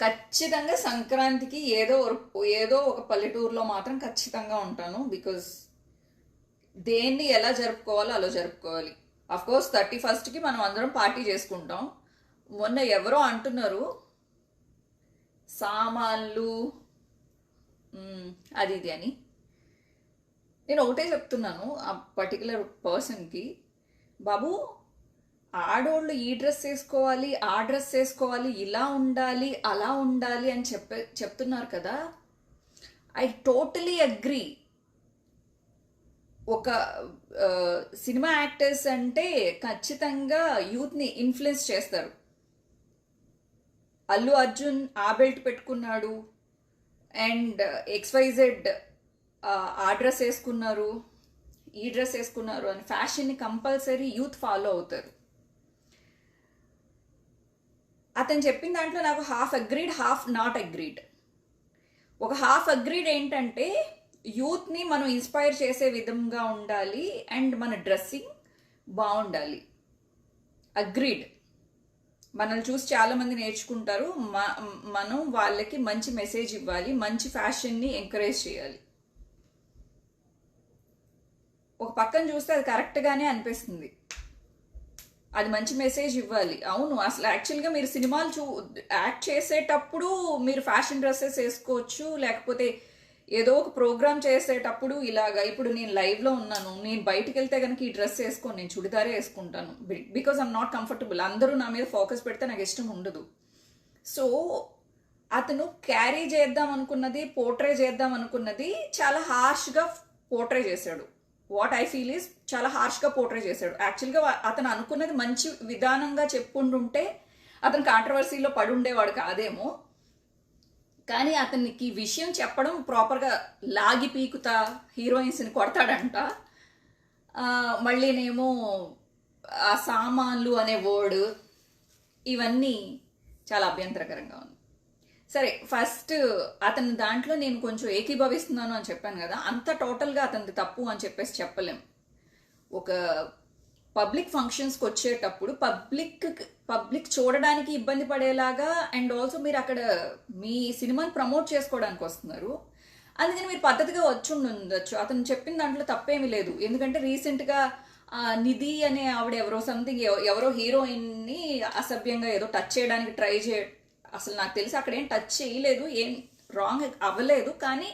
ఖచ్చితంగా సంక్రాంతికి ఏదో ఏదో ఒక పల్లెటూరులో మాత్రం ఖచ్చితంగా ఉంటాను బికాజ్ దేన్ని ఎలా జరుపుకోవాలో అలా జరుపుకోవాలి. అఫ్ కోర్స్ థర్టీ ఫస్ట్కి మనం అందరం పార్టీ చేసుకుంటాం. మొన్న ఎవరో అంటున్నారు సామాన్లు అది ఇది అని. నేను ఒకటే చెప్తున్నాను ఆ పర్టికులర్ పర్సన్కి బాబు ఆడోళ్ళు ఈ డ్రెస్ వేసుకోవాలి ఆ డ్రెస్ వేసుకోవాలి ఇలా ఉండాలి అలా ఉండాలి అని చెప్పే చెప్తున్నారు కదా. I totally agree. ఒక సినిమా యాక్టర్స్ అంటే ఖచ్చితంగా యూత్ని ఇన్ఫ్లుయెన్స్ చేస్తారు. అల్లు అర్జున్ ఆ బెల్ట్ పెట్టుకున్నాడు అండ్ ఎక్స్వైజెడ్ ఆ డ్రెస్ వేసుకున్నారు ఈ డ్రెస్ వేసుకున్నారు అని ఫ్యాషన్ని కంపల్సరీ యూత్ ఫాలో అవుతారు. అతను చెప్పిన దాంట్లో నాకు half agreed half not agreed ఒక హాఫ్ అగ్రీడ్ ఏంటంటే యూత్ని మనం ఇన్స్పైర్ చేసే విధంగా ఉండాలి అండ్ మన డ్రెస్సింగ్ బాగుండాలి. అగ్రీడ్ మనల్ని చూసి చాలామంది నేర్చుకుంటారు మ- మనం వాళ్ళకి మంచి మెసేజ్ ఇవ్వాలి మంచి ఫ్యాషన్ని ఎంకరేజ్ చేయాలి. ఒక పక్కన చూస్తే అది కరెక్ట్గానే అనిపిస్తుంది. అది మంచి మెసేజ్ ఇవ్వాలి. అవును అసలు యాక్చువల్గా మీరు సినిమాలు చూ యాక్ట్ చేసేటప్పుడు మీరు ఫ్యాషన్ డ్రెస్సెస్ వేసుకోవచ్చు లేకపోతే ఏదో ఒక ప్రోగ్రామ్ చేసేటప్పుడు ఇలాగా ఇప్పుడు నేను లైవ్లో ఉన్నాను నేను బయటికి వెళ్తే కనుక ఈ డ్రెస్ వేసుకోను నేను చుడిదారే వేసుకుంటాను బికాజ్ ఐమ్ నాట్ కంఫర్టబుల్ అందరూ నా మీద ఫోకస్ పెడితే నాకు ఇష్టం ఉండదు. సో అతను క్యారీ చేద్దాం అనుకున్నది పోర్ట్రే చేద్దాం అనుకున్నది చాలా హార్ష్గా పోర్ట్రే చేశాడు. వాట్ ఐ ఫీల్ ఈస్ చాలా హార్ష్గా పోర్ట్రే చేశాడు. యాక్చువల్గా అతను అనుకున్నది మంచి విధానంగా చెప్పుకుంటుంటే అతను కాంట్రవర్సీలో పడి ఉండేవాడు కాదేమో. కానీ అతనికి విషయం చెప్పడం ప్రాపర్గా లాగి పీకుతా హీరోయిన్స్ని కొడతాడంట. మళ్ళీ మళ్ళీనేమో ఆ సామాన్లు అనే వర్డ్ ఇవన్నీ చాలా అభ్యంతరకరంగా ఉంది. సరే ఫస్ట్ అతని దాంట్లో నేను కొంచెం ఏకీభవిస్తున్నాను అని చెప్పాను కదా అంత టోటల్గా అతనిది తప్పు అని చెప్పేసి చెప్పలేం. ఒక పబ్లిక్ ఫంక్షన్స్కి వచ్చేటప్పుడు పబ్లిక్ పబ్లిక్ చూడడానికి ఇబ్బంది పడేలాగా అండ్ ఆల్సో మీరు అక్కడ మీ సినిమాని ప్రమోట్ చేసుకోవడానికి వస్తున్నారు. అందుకని మీరు పద్ధతిగా వచ్చి ఉండొచ్చు. అతను చెప్పిన దాంట్లో తప్పేమీ లేదు. ఎందుకంటే రీసెంట్గా నిధి అనే ఆవిడ ఎవరో సంథింగ్ ఎవరో హీరోయిన్ని అసభ్యంగా ఏదో టచ్ చేయడానికి ట్రై చే అసలు నాకు తెలిసి అక్కడ ఏం టచ్ చేయలేదు ఏం రాంగ్ అవ్వలేదు కానీ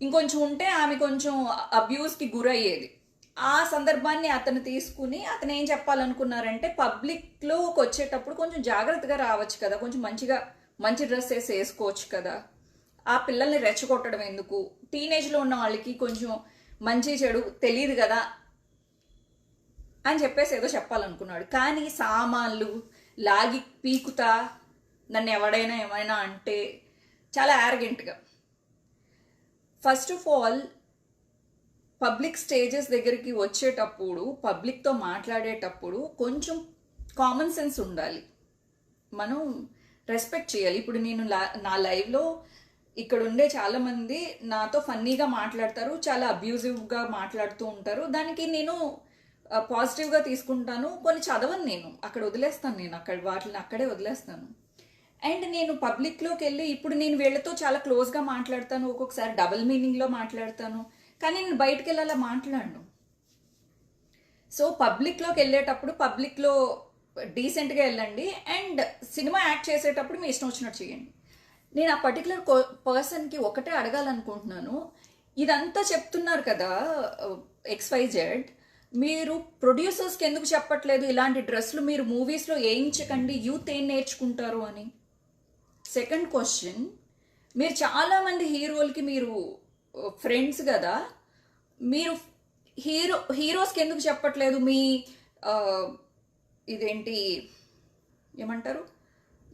ఇంకొంచెం ఉంటే ఆమె కొంచెం అబ్యూస్కి గురయ్యేది. ఆ సందర్భాన్ని అతను తీసుకుని అతను ఏం చెప్పాలనుకున్నారంటే పబ్లిక్లోకి వచ్చేటప్పుడు కొంచెం జాగ్రత్తగా రావచ్చు కదా కొంచెం మంచిగా మంచి డ్రెస్ వేసి వేసుకోవచ్చు కదా. ఆ పిల్లల్ని రెచ్చగొట్టడం ఎందుకు? టీనేజ్లో ఉన్న వాళ్ళకి కొంచెం మంచి చెడు తెలియదు కదా అని చెప్పేసి ఏదో చెప్పాలనుకున్నాడు. కానీ సామాన్లు లాగి పీకుతా నన్ను ఎవడైనా ఏమైనా అంటే చాలా యారగెంట్గా first of all public stages దగ్గరికి వచ్చేటప్పుడు పబ్లిక్తో మాట్లాడేటప్పుడు కొంచెం కామన్ సెన్స్ ఉండాలి. మనం రెస్పెక్ట్ చేయాలి. ఇప్పుడు నేను లా- నా లైవ్లో ఇక్కడ ఉండే చాలామంది నాతో ఫన్నీగా మాట్లాడతారు చాలా అబ్యూజివ్గా మాట్లాడుతూ ఉంటారు. దానికి నేను పాజిటివ్గా తీసుకుంటాను. కొన్ని చదవను నేను. అక్కడ వదిలేస్తాను నేను. అక్కడ వాటిని అక్కడే వదిలేస్తాను. అండ్ నేను పబ్లిక్లోకి వెళ్ళి ఇప్పుడు నేను వీళ్ళతో చాలా క్లోజ్గా మాట్లాడతాను ఒక్కొక్కసారి డబుల్ మీనింగ్లో మాట్లాడతాను కానీ నేను బయటకు వెళ్ళి అలా మాట్లాడను. సో పబ్లిక్లోకి వెళ్ళేటప్పుడు పబ్లిక్లో డీసెంట్గా వెళ్ళండి అండ్ సినిమా యాక్ట్ చేసేటప్పుడు మీ ఇష్టం వచ్చినట్టు చేయండి. నేను ఆ పర్టికులర్ పర్సన్కి ఒకటే అడగాలనుకుంటున్నాను. ఇదంతా చెప్తున్నారు కదా ఎక్స్వైజెడ్ మీరు ప్రొడ్యూసర్స్కి ఎందుకు చెప్పట్లేదు? ఇలాంటి డ్రెస్సులు మీరు మూవీస్లో వేయించకండి యూత్ ఏం నేర్చుకుంటారు అని. సెకండ్ క్వశ్చన్ మీరు చాలామంది హీరోలకి మీరు uh, ఫ్రెండ్స్ కదా. మీరు హీరో హీరోస్కి ఎందుకు చెప్పట్లేదు? మీ uh, ఇదేంటి ఏమంటారు?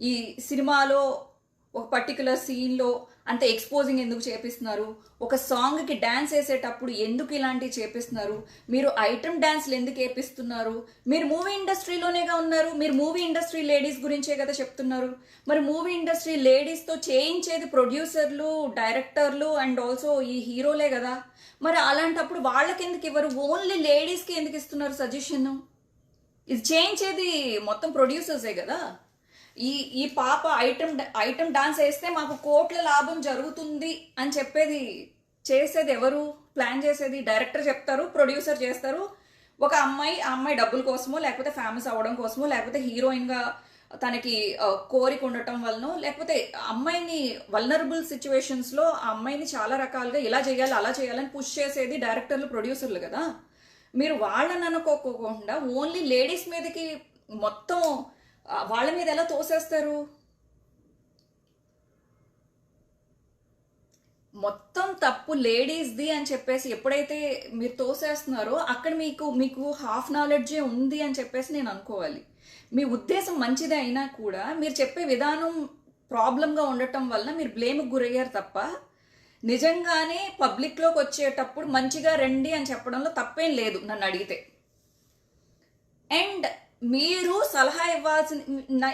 ఈ సినిమాలో ఒక పర్టికులర్ సీన్లో అంత ఎక్స్పోజింగ్ ఎందుకు చేపిస్తున్నారు? ఒక సాంగ్కి డ్యాన్స్ వేసేటప్పుడు ఎందుకు ఇలాంటివి చేపిస్తున్నారు? మీరు ఐటమ్ డ్యాన్స్లు ఎందుకు వేపిస్తున్నారు? మీరు మూవీ ఇండస్ట్రీలోనేగా ఉన్నారు. మీరు మూవీ ఇండస్ట్రీ లేడీస్ గురించే కదా చెప్తున్నారు. మరి మూవీ ఇండస్ట్రీ లేడీస్తో చేయించేది ప్రొడ్యూసర్లు డైరెక్టర్లు అండ్ ఆల్సో ఈ హీరోలే కదా. మరి అలాంటప్పుడు వాళ్ళకి ఎందుకు ఇవ్వరు ఓన్లీ లేడీస్కి ఎందుకు ఇస్తున్నారు సజెషన్ ఇది చేయించేది మొత్తం ప్రొడ్యూసర్సే కదా. ఈ ఈ పాప ఐటమ్ ఐటమ్ డాన్స్ వేస్తే మాకు కోట్ల లాభం జరుగుతుంది అని చెప్పేది చేసేది ఎవరు? ప్లాన్ చేసేది డైరెక్టర్ చెప్తారు ప్రొడ్యూసర్ చేస్తారు. ఒక అమ్మాయి ఆ అమ్మాయి డబ్బుల కోసమో లేకపోతే ఫేమస్ అవ్వడం కోసమో లేకపోతే హీరోయిన్గా తనకి కోరిక ఉండటం వలన లేకపోతే అమ్మాయిని వల్నరబుల్ సిచ్యువేషన్స్లో ఆ అమ్మాయిని చాలా రకాలుగా ఇలా చేయాలి అలా చేయాలని పుష్ చేసేది డైరెక్టర్లు ప్రొడ్యూసర్లు కదా. మీరు వాళ్ళని అనుకోకుండా ఓన్లీ లేడీస్ మీదకి మొత్తం వాళ్ళ మీద ఎలా తోసేస్తారు? మొత్తం తప్పు లేడీస్ది అని చెప్పేసి ఎప్పుడైతే మీరు తోసేస్తున్నారో అక్కడ మీకు మీకు హాఫ్ నాలెడ్జే ఉంది అని చెప్పేసి నేను అనుకోవాలి. మీ ఉద్దేశం మంచిదే అయినా కూడా మీరు చెప్పే విధానం ప్రాబ్లంగా ఉండటం వల్ల మీరు బ్లేమ్కి గురయ్యారు తప్ప నిజంగానే పబ్లిక్లోకి వచ్చేటప్పుడు మంచిగా రండి అని చెప్పడంలో తప్పేం లేదు నన్ను అడిగితే. అండ్ మీరు సలహా ఇవ్వాల్సిన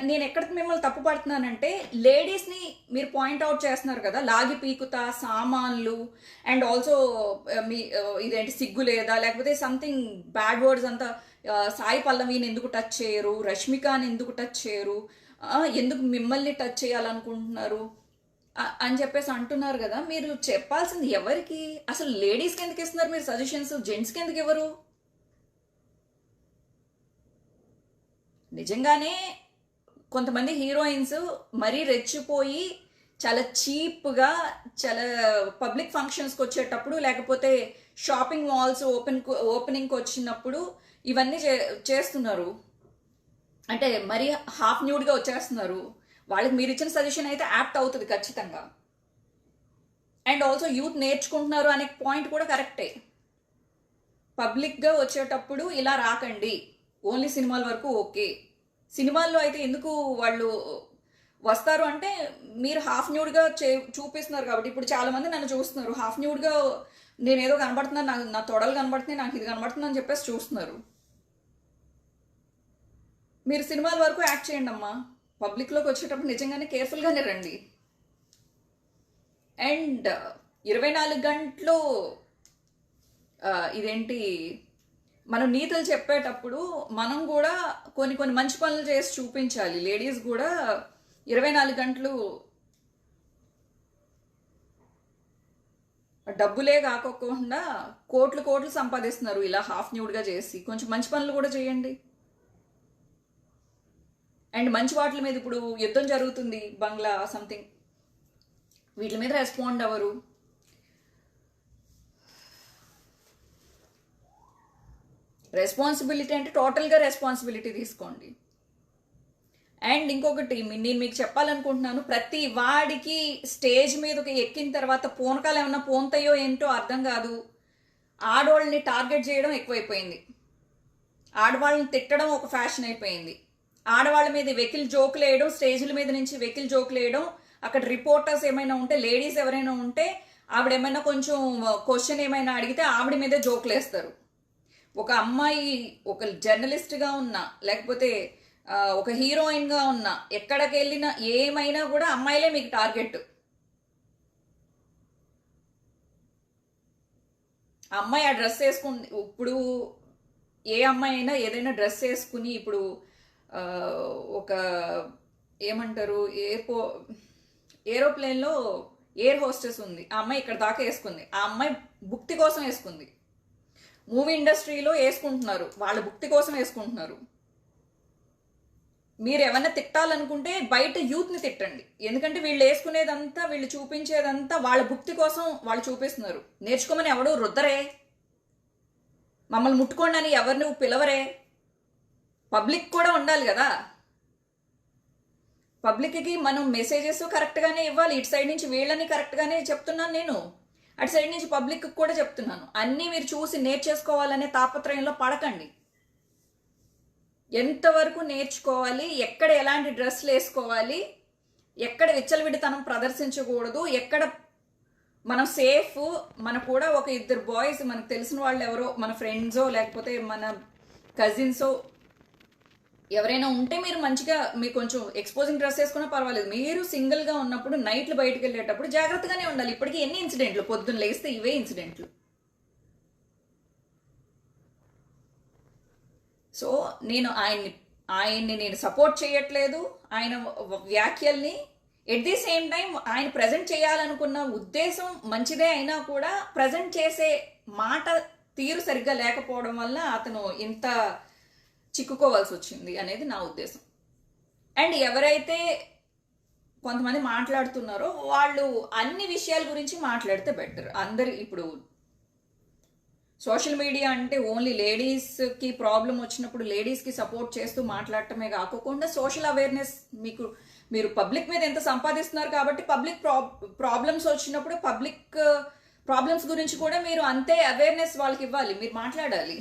నేను ఎక్కడ మిమ్మల్ని తప్పు పడుతున్నానంటే లేడీస్ని మీరు పాయింట్ అవుట్ చేస్తున్నారు కదా లాగి పీకుత సామాన్లు అండ్ ఆల్సో uh, మీ uh, ఇదేంటి సిగ్గు లేదా లేకపోతే సంథింగ్ బ్యాడ్ వర్డ్స్ అంతా uh, సాయి పల్లవిని ఎందుకు టచ్ చేయరు రష్మికాని ఎందుకు టచ్ చేయరు ఎందుకు మిమ్మల్ని టచ్ చేయాలనుకుంటున్నారు అని చెప్పేసి అంటున్నారు కదా మీరు చెప్పాల్సింది ఎవరికి? అసలు లేడీస్కి ఎందుకు ఇస్తున్నారు మీరు సజెషన్స్ జెంట్స్కి ఎందుకు ఇవ్వరు? నిజంగానే కొంతమంది హీరోయిన్స్ మరీ రెచ్చిపోయి చాలా చీప్గా చాలా పబ్లిక్ ఫంక్షన్స్కి వచ్చేటప్పుడు లేకపోతే షాపింగ్ మాల్స్ ఓపెన్ ఓపెనింగ్కి వచ్చినప్పుడు ఇవన్నీ చే చేస్తున్నారు. అంటే మరీ హాఫ్ న్యూడ్గా వచ్చేస్తున్నారు. వాళ్ళకి మీరు ఇచ్చిన సజెషన్ అయితే యాప్ట్ అవుతుంది ఖచ్చితంగా. అండ్ ఆల్సో యూత్ నేర్చుకుంటున్నారు అనే పాయింట్ కూడా కరెక్టే. పబ్లిక్గా వచ్చేటప్పుడు ఇలా రాకండి. ఓన్లీ సినిమాల వరకు ఓకే. సినిమాల్లో అయితే ఎందుకు వాళ్ళు వస్తారు అంటే మీరు హాఫ్ న్యూడ్గా చే చూపిస్తున్నారు కాబట్టి ఇప్పుడు చాలామంది నన్ను చూస్తున్నారు. హాఫ్ న్యూడ్గా నేను ఏదో కనబడుతున్నాను నాకు నా తొడలు కనబడుతున్నాయి నాకు ఇది కనబడుతుంది అని చెప్పేసి చూస్తున్నారు. మీరు సినిమాల వరకు యాక్ట్ చేయండి అమ్మా. పబ్లిక్లోకి వచ్చేటప్పుడు నిజంగానే కేర్ఫుల్గానే రండి. అండ్ ఇరవై నాలుగు గంటలు ఇదేంటి మనం నీతులు చెప్పేటప్పుడు మనం కూడా కొన్ని కొన్ని మంచి పనులు చేసి చూపించాలి. లేడీస్ కూడా ఇరవై నాలుగు గంటలు డబ్బులే కాకోకుండా కోట్లు కోట్లు సంపాదిస్తున్నారు. ఇలా హాఫ్ న్యూడ్గా చేసి కొంచెం మంచి పనులు కూడా చేయండి. అండ్ మంచి వాటి మీద ఇప్పుడు యుద్ధం జరుగుతుంది బంగ్లా సంథింగ్ వీటి మీద రెస్పాండ్ అవ్వరు. రెస్పాన్సిబిలిటీ అంటే టోటల్గా రెస్పాన్సిబిలిటీ తీసుకోండి. అండ్ ఇంకొకటి నేను మీకు చెప్పాలనుకుంటున్నాను ప్రతి వాడికి స్టేజ్ మీదకి ఎక్కిన తర్వాత పూనకాలు ఏమన్నా పోంతాయో ఏంటో అర్థం కాదు. ఆడవాళ్ళని టార్గెట్ చేయడం ఎక్కువైపోయింది. ఆడవాళ్ళని తిట్టడం ఒక ఫ్యాషన్ అయిపోయింది. ఆడవాళ్ళ మీద వెకిల్ జోకులు వేయడం స్టేజ్ల మీద నుంచి వెకిల్ జోకులు వేయడం అక్కడ రిపోర్టర్స్ ఏమైనా ఉంటే లేడీస్ ఎవరైనా ఉంటే ఆవిడ ఏమైనా కొంచెం uh, క్వశ్చన్ ఏమైనా అడిగితే ఆవిడ మీద జోకులు వేస్తారు ఒక అమ్మాయి ఒక జర్నలిస్ట్గా ఉన్నా లేకపోతే ఒక హీరోయిన్గా ఉన్నా ఎక్కడికి వెళ్ళినా ఏమైనా కూడా అమ్మాయిలే మీకు టార్గెట్ అమ్మాయి ఆ డ్రెస్ వేసుకుంది ఇప్పుడు ఏ అమ్మాయి అయినా ఏదైనా డ్రెస్ వేసుకుని ఇప్పుడు ఒక ఏమంటారు ఎయిర్పో ఏరోప్లేన్లో ఎయిర్ హోస్టెస్ ఉంది. ఆ అమ్మాయి ఇక్కడ దాకా వేసుకుంది. ఆ అమ్మాయి భుక్తి కోసం వేసుకుంది. మూవీ ఇండస్ట్రీలో వేసుకుంటున్నారు. వాళ్ళ భుక్తి కోసం వేసుకుంటున్నారు. మీరు ఏమన్నా తిట్టాలనుకుంటే బయట యూత్ని తిట్టండి. ఎందుకంటే వీళ్ళు వేసుకునేదంతా వీళ్ళు చూపించేదంతా వాళ్ళ భుక్తి కోసం వాళ్ళు చూపిస్తున్నారు. నేర్చుకోమని ఎవడు రుద్దరే. మమ్మల్ని ముట్టుకోండి అని ఎవరిని పిలవరే. పబ్లిక్ కూడా ఉండాలి కదా. పబ్లిక్కి మనం మెసేజెస్ కరెక్ట్గానే ఇవ్వాలి. ఇటు సైడ్ నుంచి వీళ్ళని కరెక్ట్గానే చెప్తున్నాను నేను. అటు సైడ్ నుంచి పబ్లిక్ కూడా చెప్తున్నాను. అన్నీ మీరు చూసి నేర్చేసుకోవాలనే తాపత్రయంలో పడకండి. ఎంతవరకు నేర్చుకోవాలి ఎక్కడ ఎలాంటి డ్రెస్సులు వేసుకోవాలి ఎక్కడ విచ్చలవిడితనం ప్రదర్శించకూడదు ఎక్కడ మనం సేఫ్ మన కూడా ఒక ఇద్దరు బాయ్స్ మనకు తెలిసిన వాళ్ళు ఎవరో మన ఫ్రెండ్సో లేకపోతే మన కజిన్సో ఎవరైనా ఉంటే మీరు మంచిగా మీ కొంచెం ఎక్స్పోజింగ్ డ్రెస్ వేసుకున్నా పర్వాలేదు. మీరు సింగిల్గా ఉన్నప్పుడు నైట్లు బయటకు వెళ్ళేటప్పుడు జాగ్రత్తగానే ఉండాలి. ఇప్పటికీ ఎన్ని ఇన్సిడెంట్లు పొద్దున్న లేస్తే ఇవే ఇన్సిడెంట్లు సో నేను ఆయన్ని ఆయన్ని నేను సపోర్ట్ చేయట్లేదు. ఆయన వ్యాఖ్యల్ని ఎట్ ది సేమ్ టైం ఆయన ప్రజెంట్ చేయాలనుకున్న ఉద్దేశం మంచిదే అయినా కూడా ప్రజెంట్ చేసే మాట తీరు సరిగ్గా లేకపోవడం వల్ల అతను ఇంత చిక్కుకోవాల్సి వచ్చింది అనేది నా ఉద్దేశం. అండ్ ఎవరైతే కొంతమంది మాట్లాడుతున్నారో వాళ్ళు అన్ని విషయాల గురించి మాట్లాడితే బెటర్. అందరు ఇప్పుడు సోషల్ మీడియా అంటే ఓన్లీ లేడీస్కి ప్రాబ్లం వచ్చినప్పుడు లేడీస్కి సపోర్ట్ చేస్తూ మాట్లాడటమే కాకుండా సోషల్ అవేర్నెస్ మీకు మీరు పబ్లిక్ మీద ఎంత సంపాదిస్తున్నారు కాబట్టి పబ్లిక్ ప్రాబ్లమ్స్ వచ్చినప్పుడు పబ్లిక్ ప్రాబ్లమ్స్ గురించి కూడా మీరు అంతే అవేర్నెస్ వాళ్ళకి ఇవ్వాలి. మీరు మాట్లాడాలి.